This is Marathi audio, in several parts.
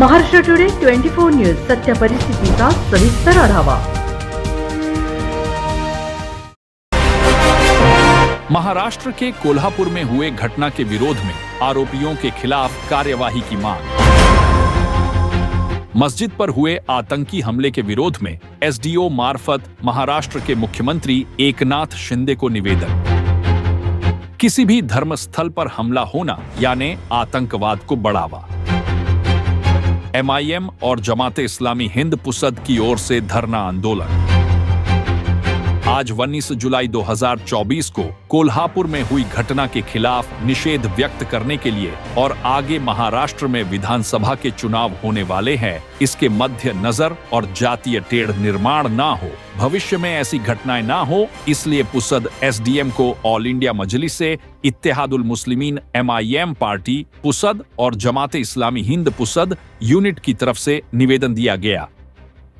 Maharashtra today twenty four news, सत्य परिस्थितीचा सविस्तर आढावा. महाराष्ट्र के कोल्हापुर में हुए घटना के विरोध में आरोपियों के खिलाफ कार्यवाही की मांग। मस्जिद पर हुए आतंकी हमले के विरोध में एसडीओ मार्फत महाराष्ट्र के मुख्यमंत्री एकनाथ शिंदे को निवेदन। किसी भी धर्म स्थल पर हमला होना, यानी आतंकवाद को बढ़ावा। एमआईएम और जमाते इस्लामी हिंद पुसद की ओर से धरना आंदोलन। आज 19 जुलाई 2024 को कोल्हापुर में हुई घटना के खिलाफ निषेध व्यक्त करने के लिए और आगे महाराष्ट्र में विधानसभा के चुनाव होने वाले हैं, इसके मध्य नज़र और जातीय टेढ़ निर्माण ना हो। भविष्य में ऐसी घटनाएँ ना हो, इसलिए पुसद एसडीएम को ऑल इंडिया मजलिस से इत्तेहादुल मुस्लिमीन एमआईएम पार्टी, पुसद और जमाते इस्लामी हिंद पुसद यूनिट की तरफ़ से निवेदन दिया गया।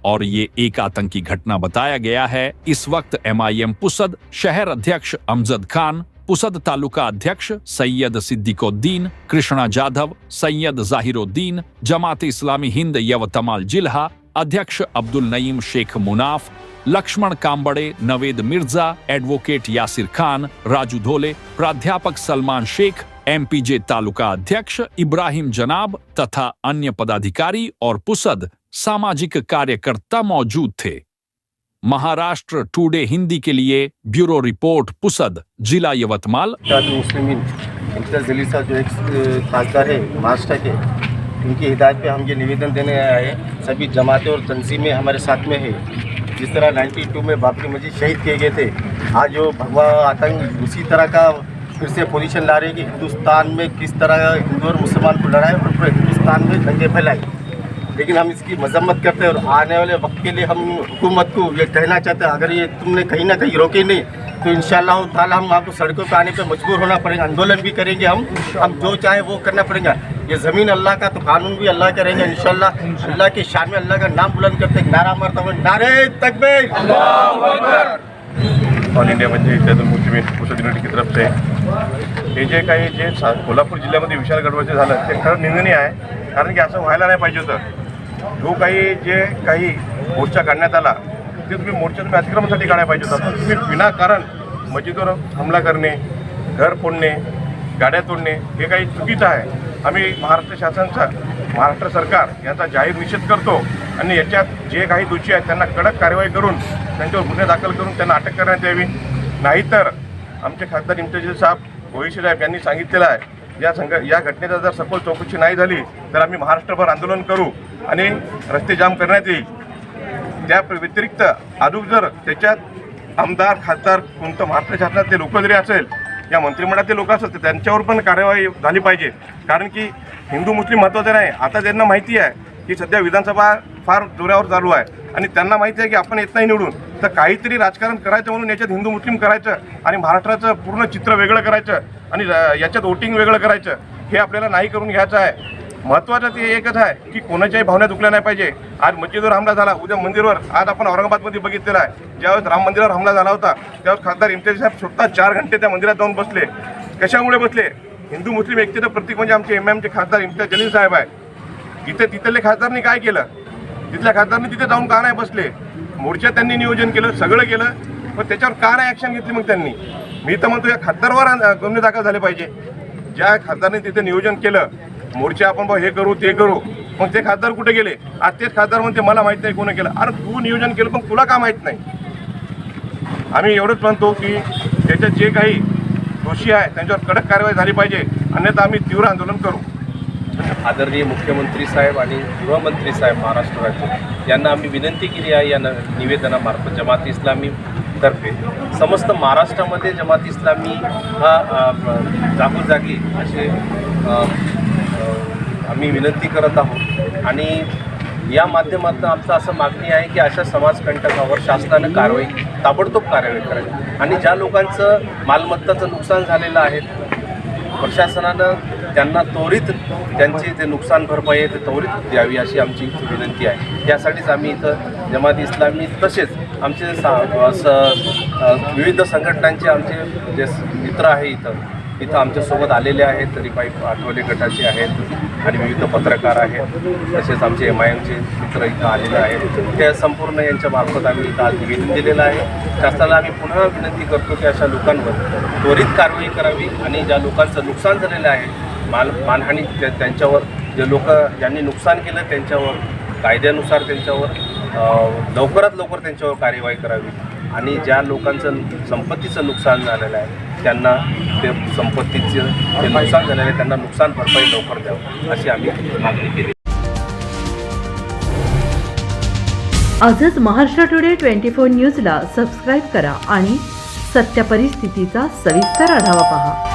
और ये एक आतंकी घटना बताया गया है। इस वक्त एमआईएम पुसद शहर अध्यक्ष अमजद खान, पुसद तालुका अध्यक्ष सैयद सिद्दीकुद्दीन, कृष्णा जाधव, सैयद जाहिरुद्दीन, जमात इस्लामी हिंद यवतमाल जिल्हा, अध्यक्ष अब्दुल नईम शेख मुनाफ, लक्ष्मण कांबड़े, नवेद मिर्ज़ा, एडवोकेट यासिर खान, राजू धोले, प्राध्यापक सलमान शेख एमपीजे तालुका अध्यक्ष इब्राहिम जनाब तथा अन्य पदाधिकारी और पुसद सामाजिक कार्यकर्ता मौजूद थे। महाराष्ट्र टुडे हिंदी के लिए ब्यूरो रिपोर्ट, पुसद, जिला यवतमाल। उनकी हिदायत पे हम ये निवेदन देने आए हैं। सभी जमातें और तंजीमें हमारे साथ में है। जिस तरह 92 में बाबरी मस्जिद शहीद किए गए थे, आज जो भगवा आतंक उसी तरह का फिर से पोजीशन ला रही हैं कि हिंदुस्तान में किस तरह हिंदू और मुसलमान को लड़ाए और पूरे हिंदुस्तान में दंगे फैलाए लेकिन हम इसकी मजम्मत करते हैं और आने वाले वक्त के लिए हम हुकूमत को ये कहना चाहते हैं, अगर ये तुमने कहीं ना कहीं रोके नहीं तो इन ताला हम आपको सड़कों पर आने पर मजबूर होना पड़ेगा, आंदोलन भी करेंगे हम हम जो चाहे वो करना पड़ेगा। ये ज़मीन अल्लाह का तो कानून भी अल्लाह का रहेगा इंशाल्लाह। अल्लाह के शान में अल्लाह का नाम बुलंद करते नारा मारता हुआ नारे तकबीर। ऑल इंडियामध्ये त्यातून मुस्लिम मुस्लिम युनिटी की तरफ से हे जे काही जे सा- कोल्हापूर जिल्ह्यामध्ये विशाल गडबडचे झालं ते खरं निंदनीय आहे. कारण की असं व्हायला नाही पाहिजे होतं. जो काही जे काही मोर्चा काढण्यात आला ते तुम्ही मोर्चा तुम्ही अतिक्रमणासाठी काढायला पाहिजे होता. तुम्ही विनाकारण मस्जिदवर हमला करणे घर फोडणे गाड्या तोडणे हे काही चुकीचं आहे. आम्ही महाराष्ट्र शासनचा महाराष्ट्र सरकार यांचा जाहीर निषेध करतो. आणि याच्यात जे काही दोषी आहेत त्यांना कडक कारवाई करून त्यांच्यावर गुन्हे दाखल करून त्यांना अटक करण्यात यावी. नाहीतर आमचे खासदार इम्तियाज साहेब ओहिशी साहेब यांनी सांगितलेलं आहे या संघ या घटनेचा जर सखोल चौकशी नाही झाली तर आम्ही महाराष्ट्रभर आंदोलन करू आणि रस्ते जाम करण्यात येईल. त्या व्यतिरिक्त अजून जर त्याच्यात आमदार खासदार कोणतं महाराष्ट्र शासनातले लोक जरी असेल या मंत्रिमंडळातले लोक असतात त्यांच्यावर पण कार्यवाही झाली पाहिजे. कारण की हिंदू मुस्लिम महत्त्वाचं नाही. आता त्यांना माहिती आहे की सध्या विधानसभा फार जोरावर चालू आहे. आणि त्यांना माहिती आहे की आपण येत नाही निवडून. तर काहीतरी राजकारण करायचं म्हणून याच्यात हिंदू मुस्लिम करायचं आणि महाराष्ट्राचं पूर्ण चित्र वेगळं करायचं आणि याच्यात वोटिंग वेगळं करायचं हे आपल्याला नाही करून घ्यायचं आहे. महत्त्वाचं ते एकच आहे की कोणाच्याही भावना दुखल्या नाही पाहिजे. आज मस्जिदवर हमला झाला उद्या मंदिरवर. आज आपण औरंगाबादमध्ये बघितलेला आहे. ज्यावेळेस राम मंदिरावर हमला झाला होता त्यावेळेस खासदार इम्तियाज साहेब स्वतः चार घंटे त्या मंदिरात जाऊन बसले. कशामुळे बसले? हिंदू मुस्लिम एकतेचं प्रतीक म्हणजे आमचे एम एमचे खासदार इम्तियाज जलील साहेब आहे इथे तिथले खासदारनी काय केलं? तिथल्या खासदारनी तिथे जाऊन का नाही बसले? मोर्चा त्यांनी नियोजन केलं सगळं केलं. पण त्याच्यावर का नाही ॲक्शन घेतली मग त्यांनी? मी तर म्हणतो या खासदारवर गुन्हे दाखल झाले पाहिजे. ज्या खासदारने तिथे नियोजन केलं मोर्चा आपण बा हे करू ते करू. मग ते खासदार कुठे गेले? आज तेच खासदार म्हणते मला माहीत नाही कोणी केलं. अरे तू नियोजन केलं पण तुला का माहीत नाही? आम्ही एवढंच म्हणतो की त्याच्यात जे काही दोषी आहे त्यांच्यावर कडक कारवाई झाली पाहिजे. अन्यथा आम्ही तीव्र आंदोलन करू. आदरणीय मुख्यमंत्री साहेब आणि गृहमंत्री साहेब महाराष्ट्र राज्य यांना आम्ही विनंती केली आहे या न- निवेदनामार्फत जमात इस्लामी तर्फे. समस्त महाराष्ट्रामध्ये जमात इस्लामी हा जागोजागी असे आम्ही विनंती करत आहोत. आणि या माध्यमातून आमचं असं मागणी आहे की अशा समाजकंटकावर शासनानं कारवाई ताबडतोब कारवाई करावी. आणि ज्या लोकांचं मालमत्ताचं नुकसान झालेलं आहे प्रशासनानं त्यांना त्वरित त्यांची जे नुकसान भरपाई आहे ते त्वरित द्यावी अशी आमची विनंती आहे. त्यासाठीच आम्ही इथं जमात इस्लामी तसेच आमचे सा स विविध संघटनांचे आमचे जे मित्र आहे इथं इथं आमच्यासोबत आलेले आहेत रिपाई आठवले गटाचे आहेत आणि विविध पत्रकार आहेत. तसेच आमचे एम आय एमचे मित्र इथं आलेले आहेत. त्या संपूर्ण यांच्या मार्फत आम्ही इथं आज निवेदन दिलेलं आहे. शासनाला आम्ही पुन्हा विनंती करतो की अशा लोकांवर त्वरित कारवाई करावी आणि ज्या लोकांचं नुकसान झालेलं आहे माल मानहानी त्या- त्यांच्यावर जे लोक ज्यांनी नुकसान केलं त्यांच्यावर कायद्यानुसार त्यांच्यावर लवकरात लवकर त्यांच्यावर कार्यवाही करावी. आणि ज्या लोकांचं संपत्तीचं नुकसान झालेलं आहे त्यांना ते संपत्तीचं जे नुकसान झालेलं आहे त्यांना नुकसान भरपाई लवकर द्यावं अशी आम्ही मागणी केली. आजच महाराष्ट्र टुडे ट्वेंटी फोर न्यूजला सबस्क्राईब करा आणि सत्य परिस्थितीचा सविस्तर आढावा पहा.